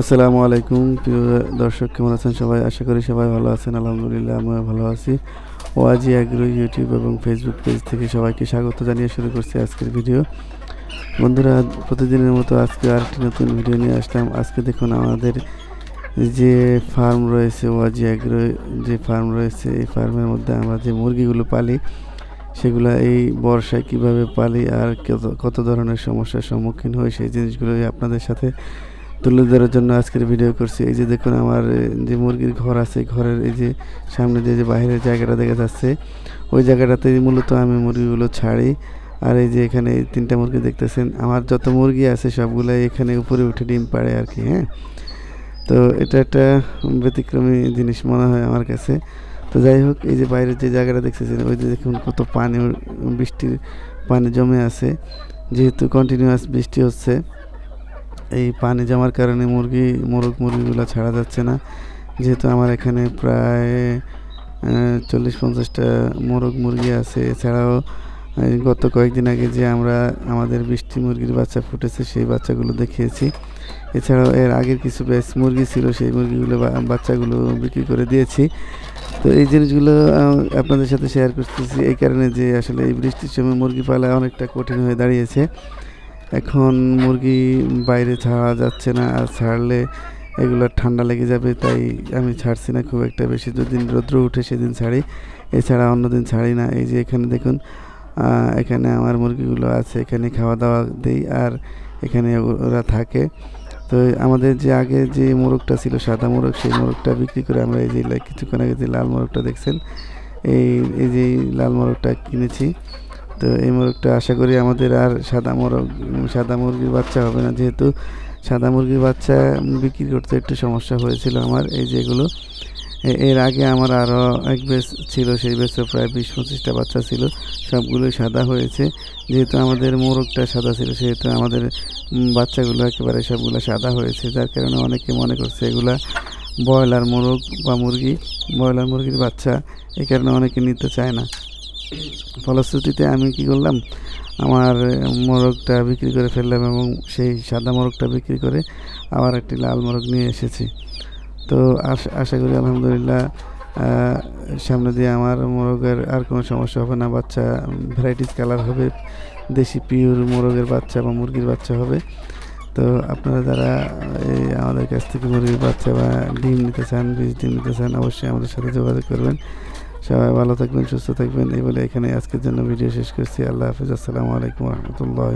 আসসালামু আলাইকুম, প্রিয় দর্শক, কেমন আছেন সবাই? আশা করি সবাই ভালো আছেন, আলহামদুলিল্লাহ আমিও ভালো আছি। ওয়াজি অ্যাগ্রো ইউটিউব এবং ফেসবুক পেজ থেকে সবাইকে স্বাগত জানিয়ে শুরু করছি আজকের ভিডিও। বন্ধুরা, প্রতিদিনের মতো আজকে আরেকটি নতুন ভিডিও নিয়ে আসলাম। আজকে দেখুন আমাদের যে ফার্ম রয়েছে, ওয়াজি অ্যাগ্রো যে ফার্ম রয়েছে, এই ফার্মের মধ্যে আমরা যে মুরগিগুলো পালি, সেগুলো এই বর্ষায় কীভাবে পালি আর কত ধরনের সমস্যার সম্মুখীন হই, সেই জিনিসগুলোই আপনাদের সাথে তুলে ধরার জন্য আজকের ভিডিও করছি। এই যে দেখুন আমার যে মুরগির ঘর আছে ঘরের এই যে সামনে দিয়ে যে বাইরের জায়গাটা দেখা যাচ্ছে, ওই জায়গাটাতে মূলত আমি মুরগিগুলো ছাড়ি। আর এই যে এখানে তিনটা মুরগি দেখতেছেন, আমার যত মুরগি আছে সবগুলাই এখানে উপরে উঠে ডিম পাড়ে আর কি হ্যাঁ? তো এটা একটা ব্যতিক্রমী জিনিস মনে হয় আমার কাছে। তো যাই হোক, এই যে বাইরের যে জায়গাটা দেখতেছেন, ওই যে দেখুন কত পানি বৃষ্টির পানি জমে আছে। যেহেতু কন্টিনিউয়াস বৃষ্টি হচ্ছে এই পানি জমার কারণে মুরগি, মোরগ মুরগিগুলো ছাড়া যাচ্ছে না। যেহেতু আমার এখানে প্রায় চল্লিশ পঞ্চাশটা মোরগ মুরগি আছে। এছাড়াও গত কয়েকদিন আগে যে আমরা আমাদের বৃষ্টি মুরগির বাচ্চা ফুটেছে, সেই বাচ্চাগুলো দেখিয়েছি। এছাড়াও এর আগের কিছু ব্যাচ মুরগি ছিল, সেই মুরগিগুলো বাচ্চাগুলো বিক্রি করে দিয়েছি। তো এই জিনিসগুলো আপনাদের সাথে শেয়ার করতেছি। এই কারণে যে আসলে এই বৃষ্টির সময় মুরগি পালা অনেকটা কঠিন হয়ে দাঁড়িয়েছে। এখন মুরগি বাইরে ছাড়া যাচ্ছে না, আর ছাড়লে এগুলো ঠান্ডা লেগে যাবে, তাই আমি ছাড়ছি না খুব একটা বেশি। যেদিন রৌদ্র উঠে সেদিন ছাড়ি, এছাড়া অন্য দিন ছাড়ি না। এই যে এখানে দেখুন এখানে আমার মুরগিগুলো আছে, এখানে খাওয়া দাওয়া দিই, আর এখানে ওরা থাকে। তো আমাদের যে আগে যে মোরগটা ছিল, সাদা মোরগ, সেই মোরগটা বিক্রি করে আমরা এই যে কিছুক্ষণ আগে যে লাল মোরগটা দেখছেন, এই এই যে লাল মোরগটা কিনেছি। তো এই মোরগটা আশা করি আমাদের আর সাদা মোরগ, সাদা মুরগির বাচ্চা হবে না। যেহেতু সাদা মুরগির বাচ্চা বিক্রি করতে একটু সমস্যা হয়েছিল আমার, এই যেগুলো এর আগে আমার আরও এক বেশ ছিল, সেই বেশে প্রায় বিশ পঁচিশটা বাচ্চা ছিল, সবগুলোই সাদা হয়েছে। যেহেতু আমাদের মোরগটা সাদা ছিল, সেহেতু আমাদের বাচ্চাগুলো একেবারে সবগুলো সাদা হয়েছে। যার কারণে অনেকে মনে করছে এগুলা ব্রয়লার মোরগ বা মুরগি, ব্রয়লার মুরগির বাচ্চা এই কারণে অনেকে নিতে চায় না। ফলশ্রুতিতে আমি কি করলাম? আমার মোরগটা বিক্রি করে ফেললাম এবং সেই সাদা মোরগটা বিক্রি করে আবার একটি লাল মোরগ নিয়ে এসেছি। তো আশা করি আলহামদুলিল্লাহ সামনে দিয়ে আমার মোরগের আর কোনো সমস্যা হবে না। বাচ্চা, ভ্যারাইটিস কালার হবে, দেশি পিওর মোরগের বাচ্চা বা মুরগির বাচ্চা হবে। তো আপনারা যারা এই আমাদের কাছ থেকে মুরগির বাচ্চা বা ডিম নিতে চান, বীজ ডিম নিতে চান, অবশ্যই আমাদের সাথে যোগাযোগ করবেন। সবাই ভালো থাকবেন, সুস্থ থাকবেন। এই বলে এখানে আজকের জন্য ভিডিও শেষ করছি। আল্লাহ হাফিজ। আসসালামু আলাইকুম রহমতুল্লাহ